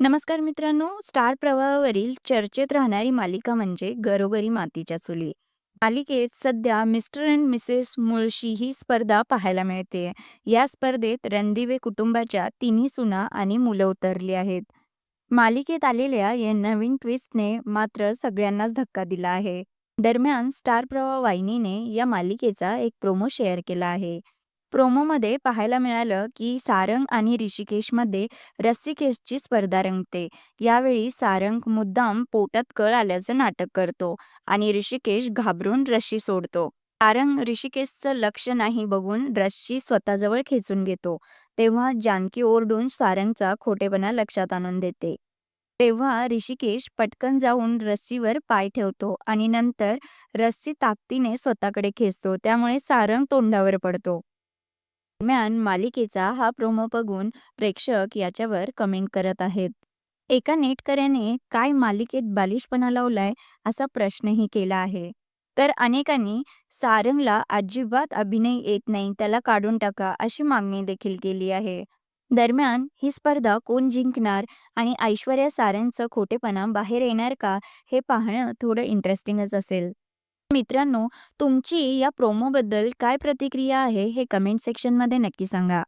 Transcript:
नमस्कार मित्रांनो. स्टार प्रवाहावरील चर्चेत राहणारी मालिका म्हणजे घरोघरी मातीच्या चुली. मालिकेत सध्या मिस्टर अँड मिसेस मुळशी ही स्पर्धा पाहायला मिळते. या स्पर्धेत रणदिवे कुटुंबाच्या तिन्ही सुना आणि मुलं उतरली आहेत. मालिकेत आलेल्या या नवीन ट्विस्टने मात्र सगळ्यांनाच धक्का दिला आहे. दरम्यान स्टार प्रवाह वाहिनीने या मालिकेचा एक प्रोमो शेअर केला आहे. प्रोमोमध्ये पाहायला मिळालं की सारंग आणि ऋषिकेशमध्ये रस्सीखेचची स्पर्धा रंगते. यावेळी सारंग मुद्दाम पोटात कळ आल्याचं नाटक करतो आणि ऋषिकेश घाबरून रश्शी सोडतो. सारंग ऋषिकेशचं लक्ष नाही बघून रश्शी स्वतःजवळ खेचून घेतो. तेव्हा जानकी ओरडून सारंगचा खोटेपणा लक्षात आणून देते. तेव्हा ऋषिकेश पटकन जाऊन रस्सीवर पाय ठेवतो आणि नंतर रस्सी ताकदीने स्वतःकडे खेचतो. त्यामुळे सारंग तोंडावर पडतो. दरम्यान मालिकेचा हा प्रोमो बघून प्रेक्षक याच्यावर कमेंट करत आहेत. एका नेटकऱ्याने काय मालिकेत बालिशपणा लावलाय? असा प्रश्नही केला आहे. तर अनेकांनी सारंगला अजिबात अभिनय येत नाही त्याला काढून टाका अशी मागणी देखील केली आहे. दरम्यान ही स्पर्धा कोण जिंकणार आणि ऐश्वर्या सारंगचं खोटेपणा बाहेर येणार का हे पाहणं थोडं इंटरेस्टिंगच असेल. मित्रांनो तुमची या प्रोमोबद्दल काय प्रतिक्रिया आहे हे कमेंट सेक्शनमध्ये नक्की सांगा.